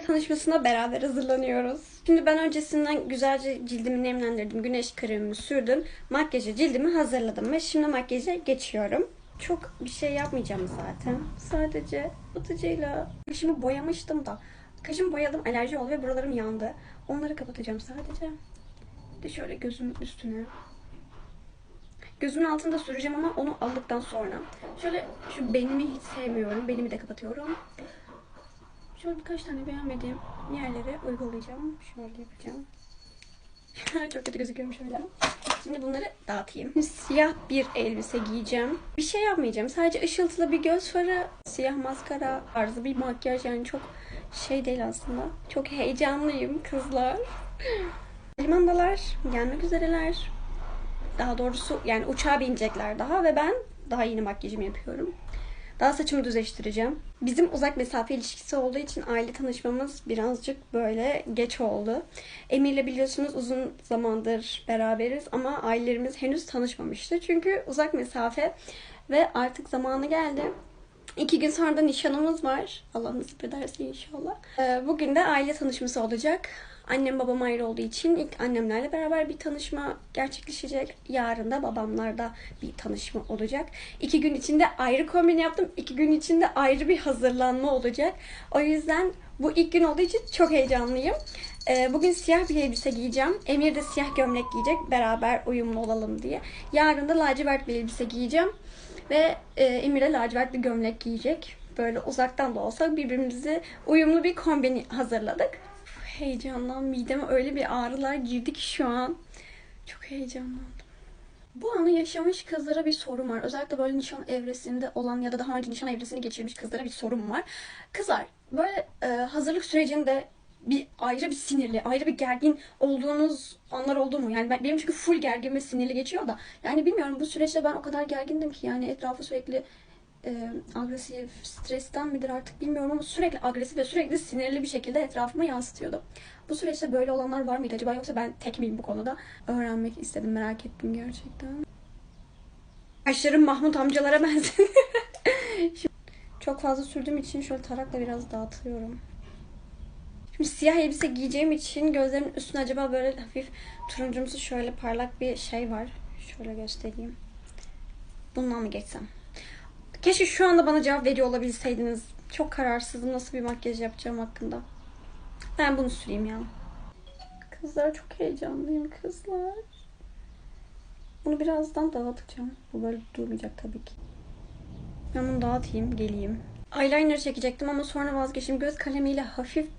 aile tanışmasına beraber hazırlanıyoruz. Şimdi ben öncesinden güzelce cildimi nemlendirdim. Güneş kremimi sürdüm. Makyajı cildimi hazırladım ve şimdi makyaja geçiyorum. Çok bir şey yapmayacağım zaten. Sadece batıcıyla kaşımı boyamıştım da. Kaşımı boyadım alerji oldu ve buralarım yandı. Onları kapatacağım sadece. De şöyle gözümün üstüne. Gözümün altında süreceğim ama onu aldıktan sonra. Şöyle şu benimi hiç sevmiyorum. Benimi de kapatıyorum. Şöyle birkaç tane beğenmediğim yerlere uygulayacağım. Şöyle yapacağım. Çok kötü gözüküyorum şöyle. Şimdi bunları dağıtayım. Siyah bir elbise giyeceğim. Bir şey yapmayacağım. Sadece ışıltılı bir göz farı, siyah maskara tarzı bir makyaj yani çok şey değil aslında. Çok heyecanlıyım kızlar. Limandalar gelmek üzereler. Daha doğrusu yani uçağa binecekler daha ve ben daha yeni makyajımı yapıyorum. Daha saçımı düzleştireceğim. Bizim uzak mesafe ilişkisi olduğu için aile tanışmamız birazcık böyle geç oldu. Emir'le biliyorsunuz uzun zamandır beraberiz ama ailelerimiz henüz tanışmamıştı. Çünkü uzak mesafe ve artık zamanı geldi. İki gün sonra da nişanımız var. Allah nasip ederse inşallah. Ee, Bugün de aile tanışması olacak. Annem babam ayrı olduğu için ilk annemlerle beraber bir tanışma gerçekleşecek. Yarın da babamlarda bir tanışma olacak. İki gün içinde ayrı kombin yaptım. İki gün içinde ayrı bir hazırlanma olacak. O yüzden bu ilk gün olduğu için çok heyecanlıyım. Ee, Bugün siyah bir elbise giyeceğim. Emir de siyah gömlek giyecek. Beraber uyumlu olalım diye. Yarın da lacivert bir elbise giyeceğim. Ve e, Emir de lacivert bir gömlek giyecek. Böyle uzaktan da olsa birbirimizi uyumlu bir kombin hazırladık. Uf, Heyecandan mideme öyle bir ağrılar girdi ki şu an. Çok heyecanlandım. Bu anı yaşamış kızlara bir sorum var. Özellikle böyle nişan evresinde olan ya da daha önce nişan evresini geçirmiş kızlara bir sorum var. Kızlar böyle e, hazırlık sürecinde bir ayrı bir sinirli, ayrı bir gergin olduğunuz anlar oldu mu? Yani ben, benim çünkü full gergin ve sinirli geçiyor da. Yani bilmiyorum bu süreçte ben o kadar gergindim ki yani etrafı sürekli e, agresif, stresten midir artık bilmiyorum ama sürekli agresif ve sürekli sinirli bir şekilde etrafıma yansıtıyordu. Bu süreçte böyle olanlar var mıydı acaba yoksa ben tek miyim bu konuda? Öğrenmek istedim, merak ettim gerçekten. Kaşlarım Mahmut amcalara. Şimdi Çok fazla sürdüğüm için şöyle tarakla biraz dağıtıyorum. Siyah elbise giyeceğim için gözlerimin üstüne acaba böyle hafif turuncumsu şöyle parlak bir şey var. Şöyle göstereyim. Bundan mı geçsem? Keşke şu anda bana cevap veriyor olabilseydiniz. Çok kararsızım nasıl bir makyaj yapacağım hakkında. Ben bunu süreyim ya. Kızlar çok heyecanlıyım kızlar. Bunu birazdan dağıtacağım. Bu böyle durmayacak tabii ki. Ben bunu dağıtayım, geleyim. Eyeliner çekecektim ama sonra vazgeçtim. Göz kalemiyle hafif bir